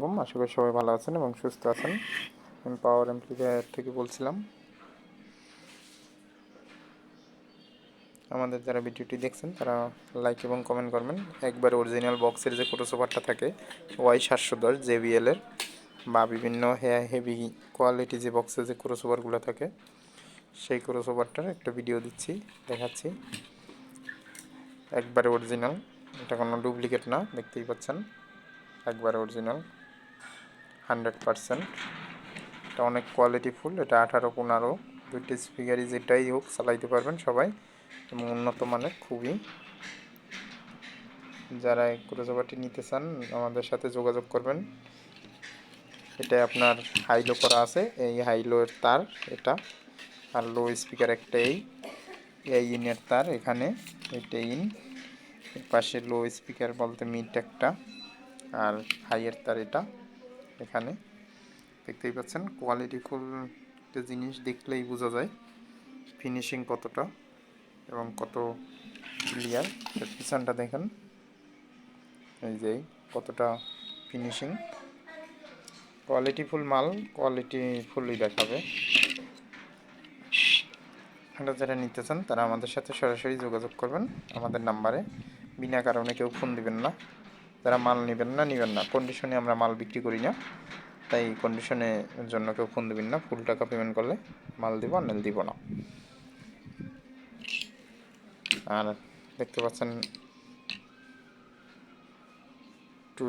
আলাইকুম। আশা করি সবাই ভালো আছেন এবং সুস্থ আছেন। আমি পাওয়ার এমপ্লিফায়ার থেকে বলছিলাম। আমাদের যারা ভিডিওটি দেখছেন, তারা লাইক এবং কমেন্ট করবেন। একবার অরিজিনাল বক্সের যে ক্রোসোভারটা থাকে ওয়াই সাতশো দশ জেবিএলের বা বিভিন্ন হেয়া হেভি কোয়ালিটি যে বক্সের যে ক্রোসোভারগুলো থাকে, সেই ক্রোসোভারটার একটা ভিডিও দিচ্ছি, দেখাচ্ছি। একবারে অরিজিনাল এটা কোনো ডুপ্লিকেট না, দেখতেই পাচ্ছেন। একবারে অরিজিনাল হান্ড্রেড পারসেন্ট। এটা অনেক কোয়ালিটি ফুল, এটা আঠারো পনেরো দুইটি স্পিকারই যেটাই হোক চালাইতে পারবেন সবাই এবং উন্নত মানের খুবই। যারা ক্রোজোভারটি নিতে চান, আমাদের সাথে যোগাযোগ করবেন। এটা আপনার হাইলো করা আছে, এই হাইলোর তার এটা। আর লো স্পিকার একটা এই এই ইনের তার এখানে, এটা ইন। পাশে লো স্পিকার বলতে মিড একটা, আর হাইয়ের তার এটা। এখানে। দেখতেই পাচ্ছেন কোয়ালিটিফুল একটা জিনিস দেখলেই বোঝা যায় ফিনিশিং কতটা এবং কত ক্লিয়ার পিছনটা দেখেন, এই যে কতটা ফিনিশিং কোয়ালিটিফুল মাল কোয়ালিটিফুলই দেখাবে। এটা যারা নিতে চান, তারা আমাদের সাথে সরাসরি যোগাযোগ করবেন। আমাদের নাম্বারে, বিনা কারণে কেউ ফোন দিবেন না। যারা মাল নেবেন না নেবেন না। কন্ডিশনে আমরা মাল বিক্রি করি না। তাই কন্ডিশনের জন্য কেউ ফোন দেবেন না। ফুল টাকা পেমেন্ট করলে মাল দিব আর দিব না। আর দেখতে পাচ্ছেন টু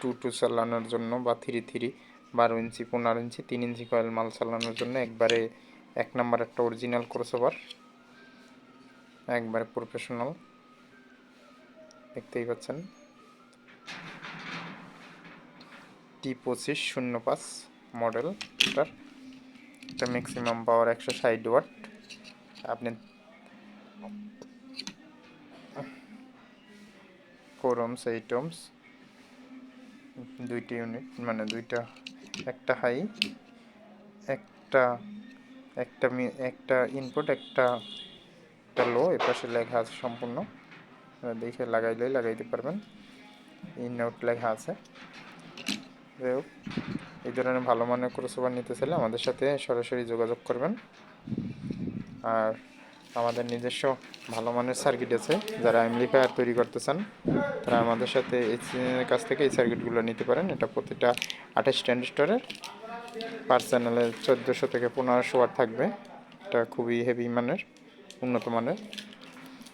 টু টু চালানোর জন্য বা থ্রি থ্রি বারো ইঞ্চি, পনেরো ইঞ্চি, তিন ইঞ্চি কয়েল মাল চালানোর জন্য একবারে এক নাম্বার একটা অরিজিনাল ক্রসওভার একবারে প্রফেশনাল দেখতেই পাচ্ছেন। টি পঁচিশ, শূন্য পাঁচ মডেল এটার। এটা ম্যাক্সিমাম পাওয়ার একশো ষাট ওয়াট আপনি ফোর ওমস এইট ওমস দুইটি ইউনিট মানে দুইটা, একটা হাই একটা একটা একটা ইনপুট একটা একটা লো এপাশে লেখা আছে সম্পূর্ণ। দেখে লাগাইলেই লাগাইতে পারবেন। ইন আউট লেখা আছে। যাই হোক এই ধরনের ভালো মানের ক্রসওভার নিতে চাইলে আমাদের সাথে সরাসরি যোগাযোগ করবেন। আর আমাদের নিজস্ব ভালো মানের সার্কিট আছে, যারা এমপ্লিফায়ার তৈরি করতে চান, তারা আমাদের সাথে এই কাছ থেকে এই সার্কিটগুলো নিতে পারেন। এটা প্রতিটা আঠাশ ট্রানজিস্টরের পার চ্যানেলে চোদ্দোশো থেকে পনেরোশো ওয়াট থাকবে। এটা খুবই হেভি মানের, উন্নত মানের।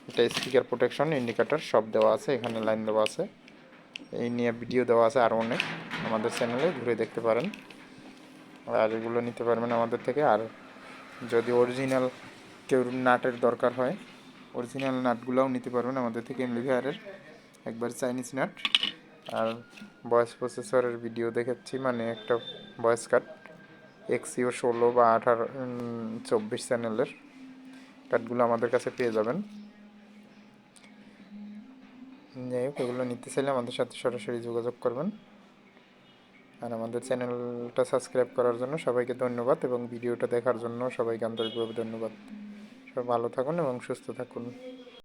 এটা স্পিকার প্রোটেকশন ইন্ডিকেটর সব দেওয়া আছে, এখানে লাইন দেওয়া আছে। এই নিয়ে ভিডিও দেওয়া আছে আরও অনেক। আমাদের চ্যানেলে ঘুরে দেখতে পারেন। আর এগুলো নিতে পারবেন আমাদের থেকে। আর যদি অরিজিনাল কেউ নাটের দরকার হয় অরিজিনাল নাটগুলোও নিতে পারবেন আমাদের থেকে এমলিভিয়ারের। একবার চাইনিজ নাট। আর ভয়েস প্রসেসরের ভিডিও দেখাচ্ছি মানে একটা ভয়েস কাট এক্সিও ষোলো বা আঠারো চব্বিশ চ্যানেলের কাটগুলো আমাদের কাছে পেয়ে যাবেন। যাই হোক, এগুলো নিতে চাইলে আমাদের সাথে সরাসরি যোগাযোগ করবেন। আর আমাদের চ্যানেলটা সাবস্ক্রাইব করার জন্য সবাইকে ধন্যবাদ এবং ভিডিওটা দেখার জন্য সবাইকে আন্তরিকভাবে ধন্যবাদ। সবাই ভালো থাকুন এবং সুস্থ থাকুন।